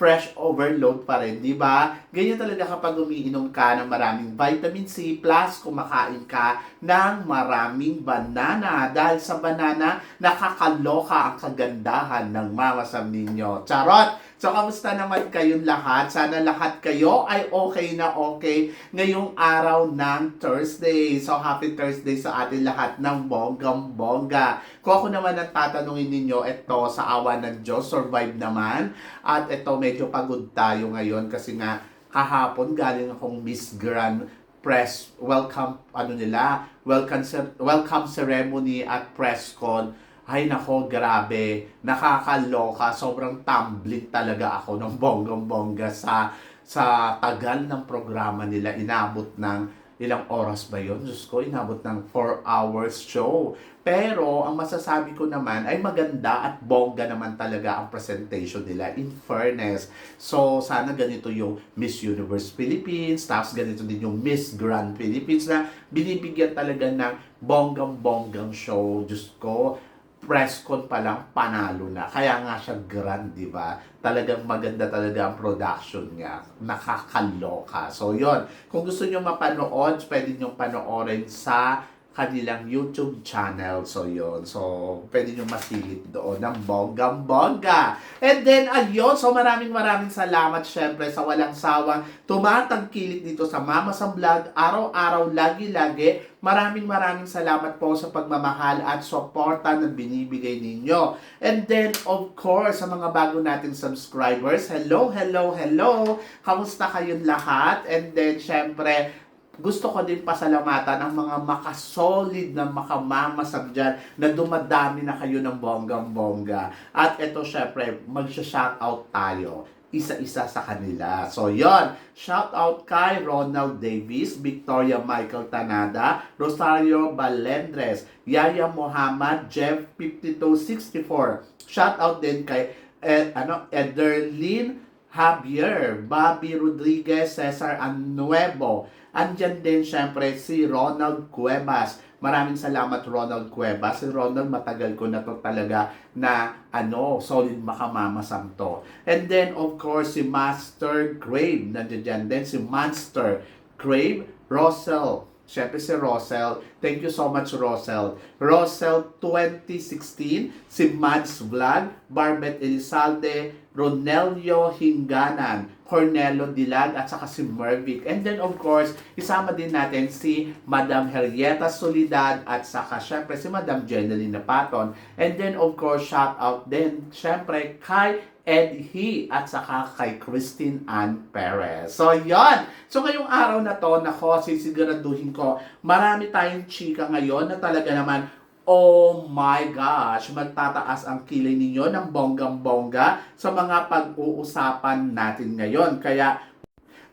fresh overload pa rin, di ba? Ganyan talaga kapag umiinom ka ng maraming vitamin C plus kumakain ka ng maraming banana. Dahil sa banana, nakakaloka ang kagandahan ng mama Sam ninyo. Charot! So, kamusta naman kayong lahat? Sana lahat kayo ay okay na okay ngayong araw ng Thursday. So, happy Thursday sa atin lahat ng bonggang-bongga. Kung ako naman ang tatanungin ninyo, ito sa awa ng Diyos, survive naman. At ito, medyo pagod tayo ngayon kasi nga kahapon galing akong Miss Grand press welcome ano nila welcome welcome ceremony at press con. Ay nako grabe. Nakakaloka. Sobrang tumbling talaga ako ng bonggang bongga sa sa tagal ng programa nila. Inabot ng ilang oras ba yon Diyos ko, inabot ng 4 hours show. Pero, ang masasabi ko naman ay maganda at bongga naman talaga ang presentation nila in fairness. So, sana ganito yung Miss Universe Philippines, tapos ganito din yung Miss Grand Philippines na binibigyan talaga ng bonggang-bonggang show. Diyos ko, press con pa lang, panalo na. Kaya nga siya grand, di ba? Talagang maganda talaga ang production niya. Nakakaloka. So, yon Kung gusto nyo mapanood, pwede nyo panoorin sa kanilang YouTube channel. So, yon So, pwede nyo masilip doon ng bonggang-bongga. And then, ayun. So, maraming maraming salamat syempre sa walang sawang tumatangkilik dito sa Mama sa Vlog. Araw-araw, lagi-lagi. Maraming maraming salamat po sa pagmamahal at suporta na binibigay ninyo. And then, of course, sa mga bago nating subscribers, hello, hello, hello! Kamusta kayong lahat? And then, syempre, gusto ko din pasalamatan ang mga makasolid na makamamasag dyan na dumadami na kayo ng bonggang-bongga. At ito, syempre, magsha-shoutout tayo isa-isa sa kanila. So, yon Shout out kay Ronald Davis, Victoria Michael Tanada, Rosario Balendres, Yaya Muhammad, Jeff 5264. Shout out din kay eh, ano, Ederlin Javier, Bobby Rodriguez, Cesar Anuevo. Andyan din syempre si Ronald Cuevas. Maraming salamat Ronald Cuevas. Si Ronald matagal ko na to talaga na ano, solid makamamasam to. And then of course si Master Grave. Nandiyan din si Monster Grave, Russell. Siyempre si Rosel. Thank you so much, Rosel. Rosel 2016, si Mads Vlog, Barbet Elizalde, Ronelio Hinganan, Cornelo Dilag, at saka si Mervic. And then, of course, isama din natin si Madam Henrietta Solidad, at saka, syempre, si Madam Jeneline Paton. And then, of course, shout out din, syempre, kay Ed He at saka kay Christine Ann Perez. So, yon. So, ngayong araw na to, nako, sisiguraduhin ko, marami tayong chika ngayon na talaga naman, oh my gosh, magtataas ang kilay ninyo ng bonggang-bongga sa mga pag-uusapan natin ngayon. Kaya,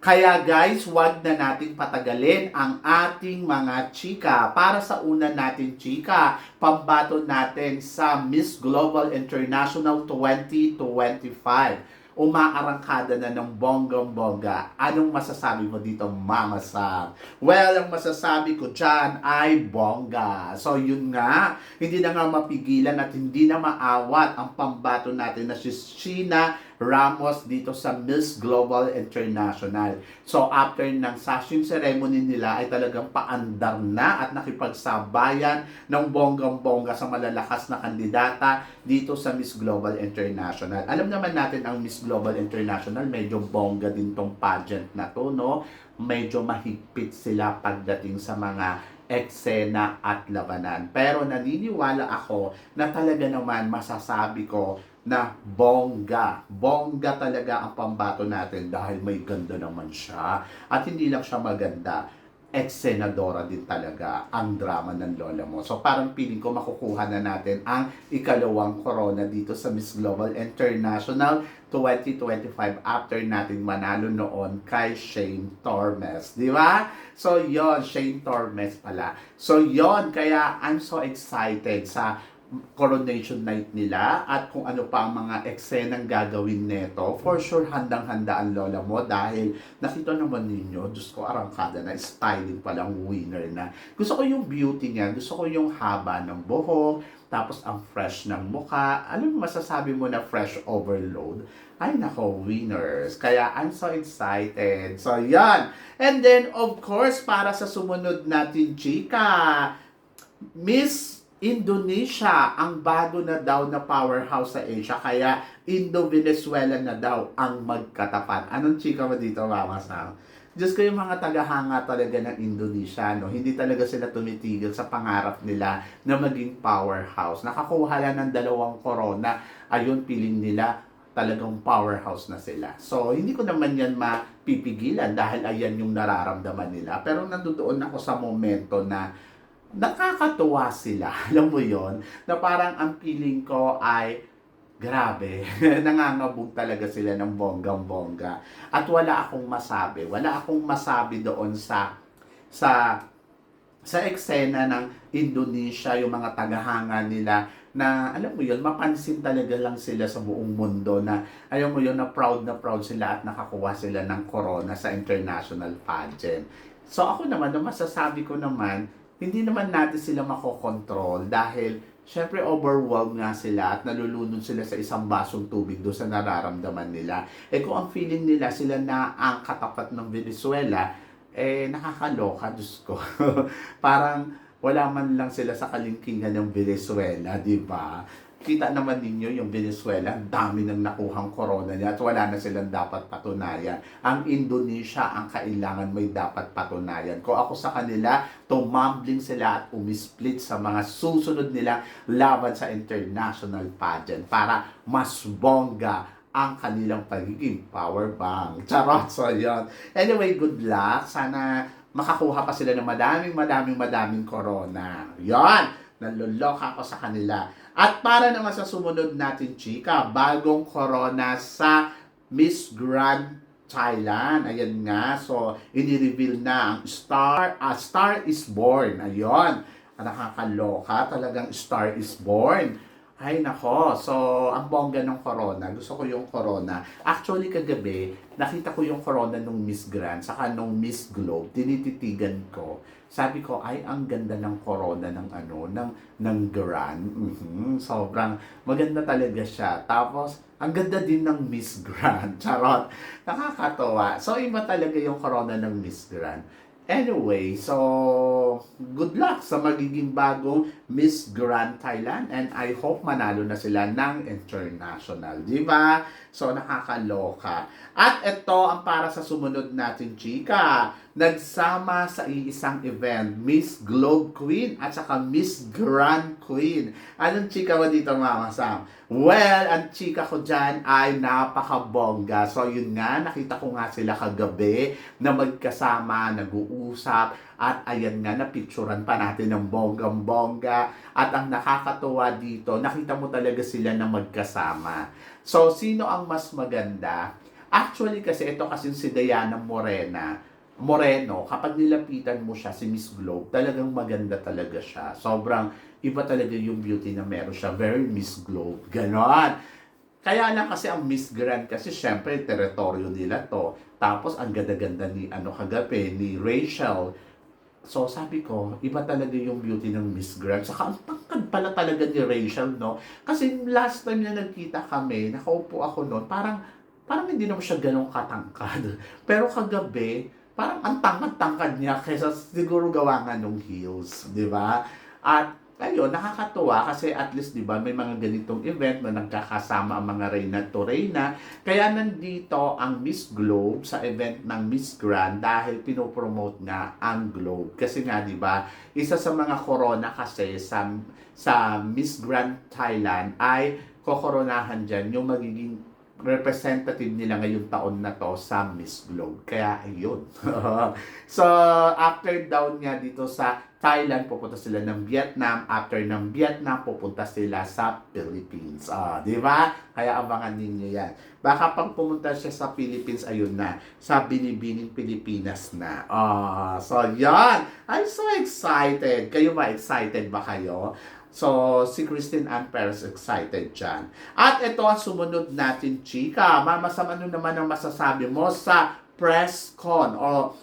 kaya guys, wag na nating patagalin ang ating mga chika. Para sa una natin chika, pambato natin sa Miss Global International 2025. Umaarangkada na ng bonggang-bongga. Anong masasabi mo dito, Mama Sam? Well, ang masasabi ko dyan ay bongga. So, yun nga. Hindi na nga mapigilan at hindi na maawat ang pambato natin na si Sheena Ramos dito sa Miss Global International. So after ng session ceremony nila ay talagang paandar na at nakipagsabayan ng bonggang-bongga sa malalakas na kandidata dito sa Miss Global International. Alam naman natin ang Miss Global International, medyo bongga din tong pageant na to, no? Medyo mahigpit sila pagdating sa mga eksena at labanan. Pero naniniwala ako na talaga naman masasabi ko na bongga. Bongga talaga ang pambato natin dahil may ganda naman siya. At hindi lang siya maganda. ex-senadora din talaga ang drama ng lola mo. So parang feeling ko makukuha na natin ang ikalawang corona dito sa Miss Global International 2025 after nating manalo noon kay Shane Tormes. Di ba? So yon Shane Tormes pala. So yon kaya I'm so excited sa coronation night nila at kung ano pa ang mga eksenang gagawin neto, for sure handang-handa ang lola mo dahil nakita naman ninyo, Diyos ko, arangkada na, styling palang winner na. Gusto ko yung beauty niya, gusto ko yung haba ng buhok, tapos ang fresh ng mukha. Alam mo, masasabi mo na fresh overload. Ay, nako, winners. Kaya I'm so excited. So, yan. And then, of course, para sa sumunod natin, chika, Miss Indonesia ang bago na daw na powerhouse sa Asia kaya Indo-Venezuela na daw ang magkatapat. Anong chika mo dito, Mama Sam? Diyos ko yung mga tagahanga talaga ng Indonesia, no? hindi talaga sila tumitigil sa pangarap nila na maging powerhouse. Nakakuha lang ng dalawang corona, ayun, piling nila talagang powerhouse na sila. So, hindi ko naman yan mapipigilan dahil ayan yung nararamdaman nila. Pero nandoon ako sa momento na nakakatuwa sila. Alam mo yon Na parang ang feeling ko ay grabe. Nangangabog talaga sila ng bonggang-bongga. At wala akong masabi. Wala akong masabi doon sa sa sa eksena ng Indonesia, yung mga tagahanga nila na alam mo yun, mapansin talaga lang sila sa buong mundo na alam mo yun, na proud na proud sila at nakakuha sila ng corona sa international pageant. So ako naman, ang masasabi ko naman, hindi naman natin sila makokontrol dahil syempre overwhelmed nga sila at nalulunod sila sa isang basong tubig doon sa nararamdaman nila. Eh kung ang feeling nila sila na ang katapat ng Venezuela, eh nakakaloka, Diyos ko. Parang wala man lang sila sa kalingkingan ng Venezuela, di ba? Kita naman ninyo yung Venezuela, ang dami nang nakuhang corona niya at wala na silang dapat patunayan. Ang Indonesia ang kailangan may dapat patunayan. Kung ako sa kanila, tumambling sila at umisplit sa mga susunod nila laban sa international pageant para mas bongga ang kanilang pagiging power bank. Charot! So, yun. Anyway, good luck. Sana makakuha pa sila ng madaming, madaming, madaming corona. Yon! Naluloka ako sa kanila. At para naman sa sumunod natin, chika, bagong corona sa Miss Grand Thailand. Ayan nga. So, ini-reveal na ang Star, ah, Star is Born. Ayun. Nakakaloka. Talagang Star is Born. Ay, nako. So, ang bongga ng corona. Gusto ko yung corona. Actually, kagabi, nakita ko yung corona nung Miss Grand, saka nung Miss Globe. Tinititigan ko. Sabi ko, ay, ang ganda ng corona ng ano, ng, ng Grand. Mhm, Sobrang maganda talaga siya. Tapos, ang ganda din ng Miss Grand. Charot. Nakakatawa. So, iba talaga yung corona ng Miss Grand. Anyway, so good luck sa magiging bagong Miss Grand Thailand and I hope manalo na sila ng international, di ba? So nakakaloka. At ito ang para sa sumunod natin, chika. Nagsama sa iisang event, Miss Globe Queen at saka Miss Grand Queen. Anong chika mo dito, Mama Sam? Well, ang chika ko dyan ay napakabongga. So yun nga, nakita ko nga sila kagabi na magkasama, nag-uusap, at ayan nga, napicturan pa natin ng bonggang-bongga. At ang nakakatuwa dito, nakita mo talaga sila na magkasama. So, sino ang mas maganda? Actually, kasi ito kasi si Diana Morena, Moreno, kapag nilapitan mo siya, si Miss Globe, talagang maganda talaga siya. Sobrang iba talaga yung beauty na meron siya. Very Miss Globe. Ganon. Kaya lang kasi ang Miss Grand kasi syempre teritoryo nila to. Tapos ang ganda-ganda ni ano kagabi ni Rachel. So sabi ko, iba talaga yung beauty ng Miss Grand. Saka ang tangkad pala talaga ni Rachel, no? Kasi last time na nagkita kami, nakaupo ako noon, parang parang hindi naman siya ganong katangkad. Pero kagabi, parang ang tangkad-tangkad niya kaysa siguro gawa nga nung heels, di ba? At ayun, nakakatuwa kasi at least, di ba, may mga ganitong event na nagkakasama ang mga reyna to reyna. Kaya nandito ang Miss Globe sa event ng Miss Grand dahil pinopromote nga ang Globe. Kasi nga, di ba, isa sa mga corona kasi sa, sa Miss Grand Thailand ay kokoronahan dyan yung magiging representative nila ngayong taon na to sa Miss Globe. Kaya ayun. so, after down niya dito sa Thailand, pupunta sila ng Vietnam. After ng Vietnam, pupunta sila sa Philippines. Ah, di ba? Kaya abangan ninyo yan. Baka pag pumunta siya sa Philippines, ayun na, sa Binibining Pilipinas na. Ah, so yan. I'm so excited. Kayo ba excited ba kayo? So, si Christine Ann Perez excited dyan. At ito ang sumunod natin, chika. Mama ano naman ang masasabi mo sa press con o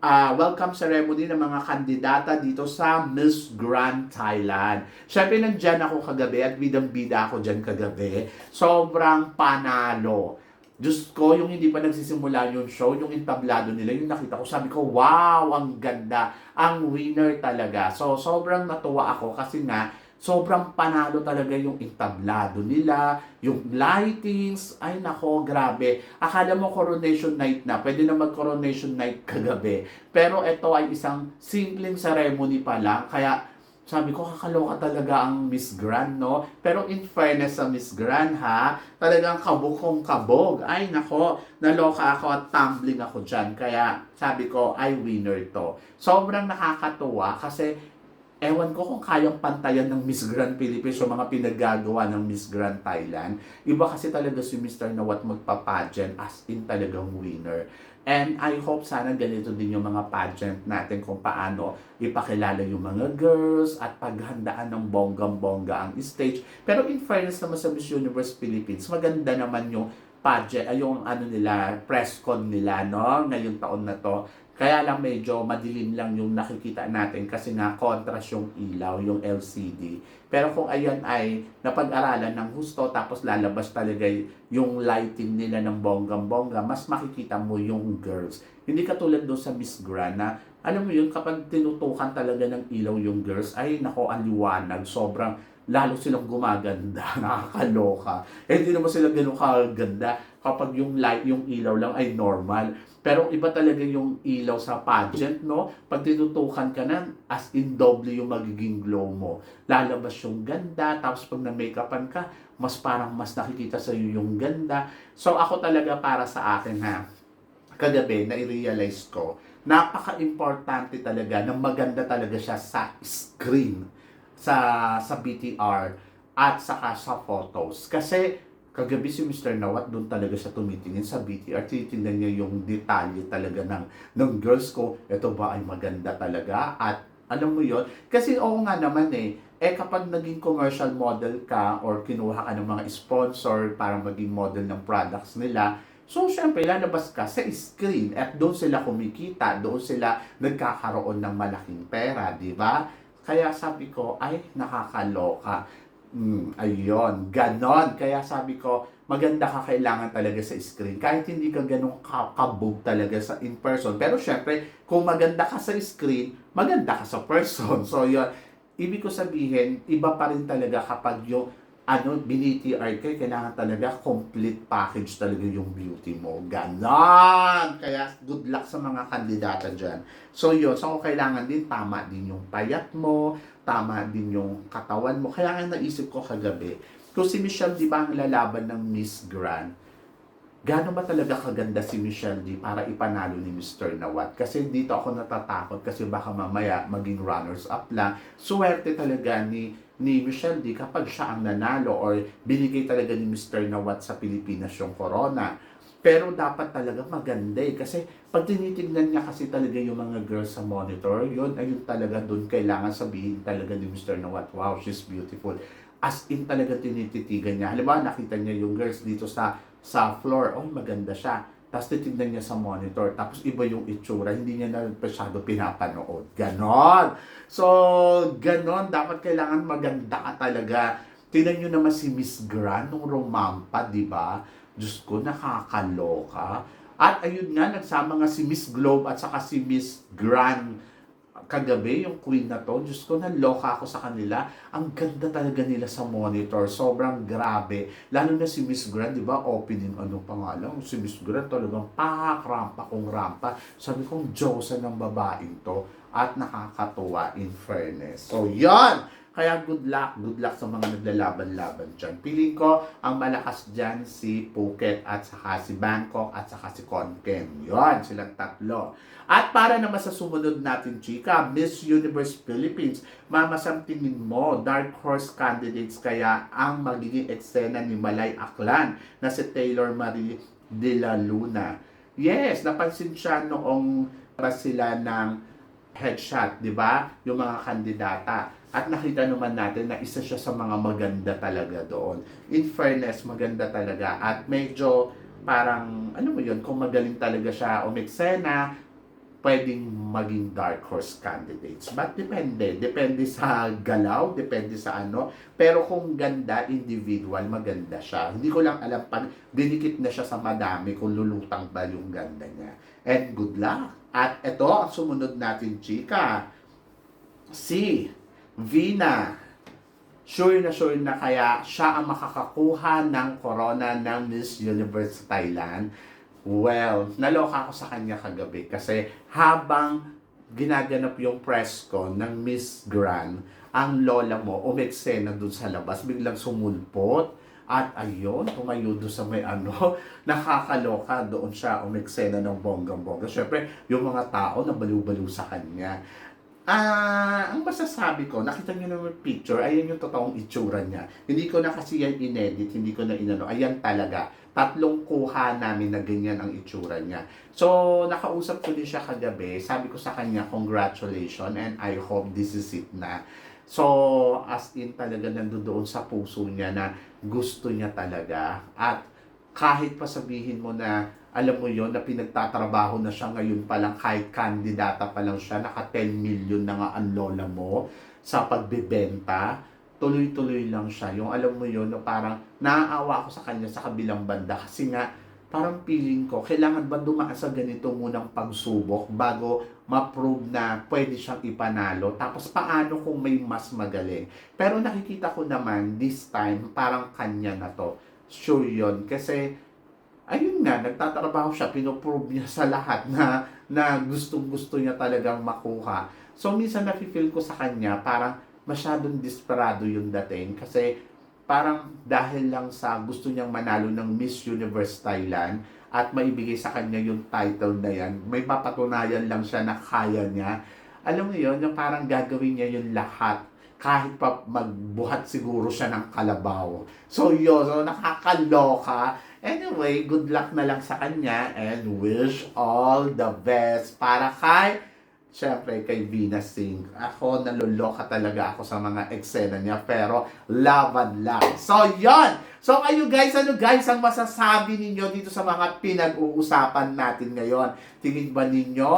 ah, welcome ceremony ng mga kandidata dito sa Miss Grand Thailand. Siyempre, nandyan ako kagabi at bidang-bida ako dyan kagabi. Sobrang panalo. Diyos ko, yung hindi pa nagsisimula yung show, yung entablado nila, yung nakita ko, sabi ko, wow, ang ganda. Ang winner talaga. So, sobrang natuwa ako kasi nga, sobrang panalo talaga yung entablado nila, yung lightings, ay nako, grabe. Akala mo coronation night na, pwede na mag-coronation night kagabi. Pero ito ay isang simpleng ceremony pa lang, kaya sabi ko, kakaloka talaga ang Miss Grand, no? Pero in fairness sa Miss Grand, ha? Talagang kabukong kabog. Ay, nako, naloka ako at tumbling ako dyan. Kaya sabi ko, ay winner to. Sobrang nakakatuwa kasi ewan ko kung kayang pantayan ng Miss Grand Philippines o mga pinagagawa ng Miss Grand Thailand. Iba kasi talaga si Mr. Nawat magpa-pageant as in talagang winner. And I hope sana ganito din yung mga pageant natin kung paano ipakilala yung mga girls at paghandaan ng bonggang-bongga ang stage. Pero in fairness naman sa Miss Universe Philippines, maganda naman yung pageant, ay yung ano nila, press con nila, no? Ngayong taon na to. Kaya lang medyo madilim lang yung nakikita natin kasi nga contrast yung ilaw, yung LCD. Pero kung ayan ay napag-aralan ng husto tapos lalabas talaga yung lighting nila ng bonggang-bongga, mas makikita mo yung girls. Hindi katulad doon sa Miss Grand na alam mo yun, kapag tinutukan talaga ng ilaw yung girls, ay nako, ang liwanag, sobrang lalo silang gumaganda, nakakaloka. Eh, hindi naman sila ganun kaganda kapag yung light, yung ilaw lang ay normal. Pero iba talaga yung ilaw sa pageant, no? Pag tinutukan ka na, as in double yung magiging glow mo. Lalabas yung ganda, tapos pag na-makeupan ka, mas parang mas nakikita sa iyo yung ganda. So ako talaga para sa akin ha, kagabi, na-realize ko, napaka-importante talaga na maganda talaga siya sa screen, sa sa BTR, at saka sa photos. Kasi kagabi si Mr. Nawat doon talaga siya tumitingin sa BTR. Titingnan niya yung detalye talaga ng, ng girls ko. Ito ba ay maganda talaga? At alam mo yon Kasi oo nga naman eh, eh kapag naging commercial model ka or kinuha ka ng mga sponsor para maging model ng products nila, so syempre lalabas ka sa screen at doon sila kumikita, doon sila nagkakaroon ng malaking pera, di ba? Kaya sabi ko, ay nakakaloka. Mm, ayun, ganon. Kaya sabi ko, maganda ka kailangan talaga sa screen. Kahit hindi ka ganun kabog talaga sa in person. Pero syempre, kung maganda ka sa screen, maganda ka sa person. So yun, ibig ko sabihin, iba pa rin talaga kapag yung ano, binitiR ka, kailangan talaga complete package talaga yung beauty mo. Ganon! Kaya good luck sa mga kandidata dyan. So yun, so kailangan din, tama din yung payat mo, tama din yung katawan mo. Kaya nga naisip ko kagabi, kung si Michelle, di ba ang lalaban ng Miss Grand, Gano'n ba talaga kaganda si Michelle D para ipanalo ni Mr. Nawat? Kasi dito ako natatakot kasi baka mamaya maging runners-up lang. Suwerte talaga ni ni Michelle D kapag siya ang nanalo or binigay talaga ni Mr. Nawat sa Pilipinas yung corona. Pero dapat talaga maganda eh. Kasi pag tinitignan niya kasi talaga yung mga girls sa monitor, yun, ayun talaga doon kailangan sabihin talaga ni Mr. Nawat, wow, she's beautiful. As in talaga tinititigan niya. Halimbawa, nakita niya yung girls dito sa sa floor, oh, maganda siya. Tapos titignan niya sa monitor, tapos iba yung itsura, hindi niya na masyado pinapanood. Ganon! So, ganon, dapat kailangan maganda ka talaga. Tingnan nyo naman si Miss Grand nung rumampa, di ba? Diyos ko, nakakaloka. At ayun nga, nagsama nga si Miss Globe at saka si Miss Grand kagabi, yung queen na to, Diyos ko, naloka ako sa kanila. Ang ganda talaga nila sa monitor. Sobrang grabe. Lalo na si Miss Grand, di ba, opening ano pangalan. Si Miss Grand talagang pakrampa kong rampa. Sabi kong Diyosa ng babaeng to. At nakakatuwa in fairness. So, yan! Kaya good luck, good luck sa mga naglalaban-laban dyan. Piling ko, ang malakas dyan si Phuket at saka si Bangkok at saka si Konken. Yon, silang tatlo. At para naman sa sumunod natin, chika, Miss Universe Philippines, Mama Sam, tingin mo, dark horse candidates kaya ang magiging eksena ni Malay Aklan na si Taylor Marie de la Luna. Yes, napansin siya noong para sila ng headshot, di ba? Yung mga kandidata. At nakita naman natin na isa siya sa mga maganda talaga doon. In fairness, maganda talaga. At medyo parang, ano mo yun, kung magaling talaga siya umeksena, pwedeng maging dark horse candidates. But depende. Depende sa galaw, depende sa ano. Pero kung ganda, individual, maganda siya. Hindi ko lang alam pag dinikit na siya sa madami kung lulutang ba yung ganda niya. And good luck. At ito ang sumunod natin, chika. Si Vina. Sure na sure na kaya siya ang makakakuha ng corona ng Miss Universe Thailand. Well, naloka ako sa kanya kagabi kasi habang ginaganap yung press con ng Miss Grand, ang lola mo umeksena dun sa labas, biglang sumulpot. At ayun, tumayo doon sa may ano, nakakaloka doon siya umeksena ng bonggang-bongga. Siyempre, yung mga tao na baliw-baliw sa kanya. Ah, ang masasabi ko, nakita niyo naman picture, ayan yung totoong itsura niya. Hindi ko na kasi yan inedit, hindi ko na inano. Ayan talaga. Tatlong kuha namin na ganyan ang itsura niya. So, nakausap ko din siya kagabi. Sabi ko sa kanya, congratulations and I hope this is it na. So, as in talaga nandoon sa puso niya na gusto niya talaga. At kahit pa sabihin mo na alam mo yon na pinagtatrabaho na siya ngayon pa lang kahit kandidata pa lang siya naka 10 million na nga ang lola mo sa pagbebenta tuloy-tuloy lang siya yung alam mo yon na parang naaawa ako sa kanya sa kabilang banda kasi nga parang feeling ko kailangan ba dumaan sa ganito munang pagsubok bago ma-prove na pwede siyang ipanalo? Tapos paano kung may mas magaling? Pero nakikita ko naman this time parang kanya na to. Sure yon kasi ayun nga, nagtatrabaho siya, pinoprove niya sa lahat na, na gustong-gusto niya talagang makuha. So, minsan nafe-feel ko sa kanya, parang masyadong desperado yung dating. Kasi parang dahil lang sa gusto niyang manalo ng Miss Universe Thailand at maibigay sa kanya yung title na yan, may papatunayan lang siya na kaya niya. Alam mo yun, yung parang gagawin niya yung lahat kahit pa magbuhat siguro siya ng kalabaw. So yun, so nakakaloka. Anyway, good luck na lang sa kanya and wish all the best para kay Siyempre, kay Venus Singh. Ako, naluloka talaga ako sa mga eksena niya, pero laban lang. So, yon So, kayo guys, ano guys ang masasabi ninyo dito sa mga pinag-uusapan natin ngayon? Tingin ba ninyo,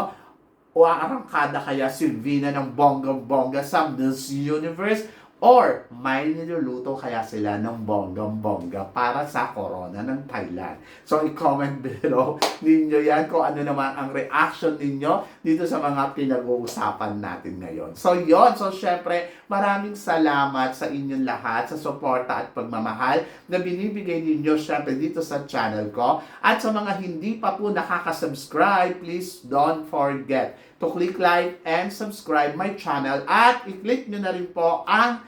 o aarangkada kaya si Vina ng bonggang-bongga sa Miss Universe? Or may niluluto kaya sila ng bonggang-bongga para sa corona ng Thailand? So, i-comment below ninyo yan kung ano naman ang reaction ninyo dito sa mga pinag-uusapan natin ngayon. So, yon So, syempre, maraming salamat sa inyong lahat sa suporta at pagmamahal na binibigay ninyo syempre dito sa channel ko. At sa mga hindi pa po nakaka-subscribe, please don't forget to click like and subscribe my channel at i-click nyo na rin po ang